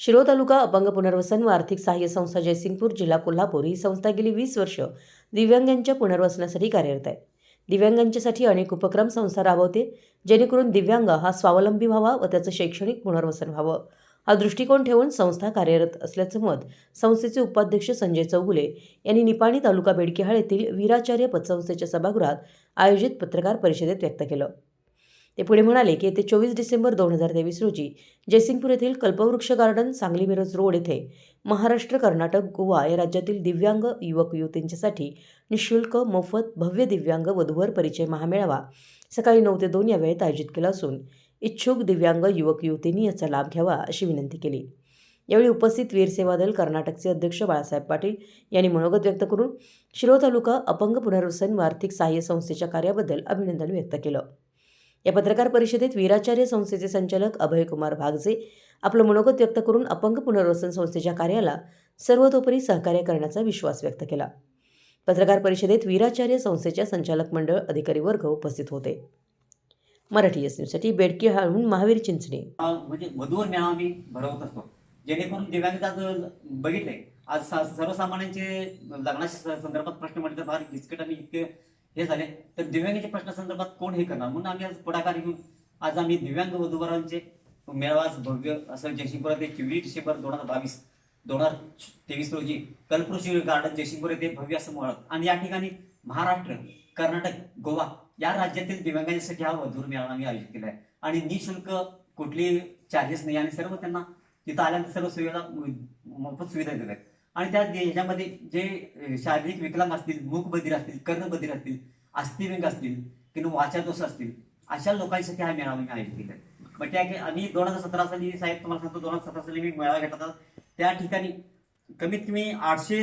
शिरो तालुका अपंग पुनर्वसन व आर्थिक सहाय्य संस्था जयसिंगपूर जिल्हा कोल्हापूर ही संस्था गेली वीस वर्ष दिव्यांगांच्या पुनर्वसनासाठी कार्यरत आहे. दिव्यांगांच्यासाठी अनेक उपक्रम संस्था राबवते जेणेकरून दिव्यांग हा स्वावलंबी व्हावा व त्याचं शैक्षणिक पुनर्वसन व्हावं. हा दृष्टिकोन ठेवून संस्था कार्यरत असल्याचं मत संस्थेचे उपाध्यक्ष संजय चौगुले यांनी निपाणी तालुका बेडकिहाळ येथील वीराचार्य पतसंस्थेच्या सभागृहात आयोजित पत्रकार परिषदेत व्यक्त केलं. ते पुढे म्हणाले की येते चोवीस डिसेंबर दोन हजार तेवीस रोजी जयसिंगपूर येथील कल्पवृक्ष गार्डन सांगली मिरज रोड येथे महाराष्ट्र कर्नाटक गोवा या राज्यातील दिव्यांग युवक युवतींच्यासाठी निशुल्क मोफत भव्य दिव्यांग वधूवर परिचय महामेळावा सकाळी नऊ ते दोन या वेळेत आयोजित केला असून इच्छुक दिव्यांग युवक युवतींनी याचा लाभ घ्यावा अशी विनंती केली. यावेळी उपस्थित वीर सेवा दल कर्नाटकचे अध्यक्ष बाळासाहेब पाटील यांनी मनोगत व्यक्त करून शिरो तालुका अपंग पुनर्वसन व आर्थिक सहाय्य संस्थेच्या कार्याबद्दल अभिनंदन व्यक्त केलं. या पत्रकार परिषदेत वीराचार्य संस्थेचे संचालक अभयकुमार भागजे आपलं मनोगत व्यक्त करून अपंग पुनर्वसन संस्थेच्या कार्याला सर्वतोपरी सहकार्य करण्याचा विश्वास व्यक्त केला. पत्रकार परिषदेत वीराचार्य संस्थेच्या संचालक मंडळ अधिकारी वर्ग उपस्थित होते. मराठी एस न्यूजसाठी बेडकी हाळून महावीर चिंचणे. म्हणजे मधुर न्याय आम्ही भरवत असतो. जेणेकरून दिव्यांगता जर बघितलंय आज सर्वसामान्यांचे लग्नाच्या संदर्भात प्रश्न म्हटले तर फार किचकट आणि इतके हे झाले. तर दिव्यांगाच्या प्रश्नासंदर्भात कोण हे करणार? म्हणून आम्ही आज पुढाकार घेऊन आज आम्ही दिव्यांग वधूवरांचे मेळावा भव्य असं जयसिंगपुरात एक चोवीस डिसेंबर दोन हजार बावीस दोन हजार तेवीस रोजी कल्पृषी गार्डन जयसिंगपूर येथे भव्य असं मुळात आणि या ठिकाणी महाराष्ट्र कर्नाटक गोवा या राज्यातील दिव्यांगांसाठी हा वधूर मेळावा आम्ही आयोजित केला आहे. आणि निशुल्क कुठली चार्जेस नाही. आणि सर्व त्यांना तिथं आल्यानंतर सर्व सुविधा मोफत सुविधा देत आहेत आणि त्या दे- ह्याच्यामध्ये जे शारीरिक विकलांग असतील मुखबधीर असतील कर्णबधीर असतील अस्थिव्यंग असतील किंवा वाचादोष असतील अशा लोकांसाठी हा मेळावा मी आयोजित केला मग त्या की आम्ही दोन हजार सतरा साली साहेब तुम्हाला सांगतो दोन हजार सतरा साली मी मेळावा घेतला होता. त्या ठिकाणी कमीत कमी आठशे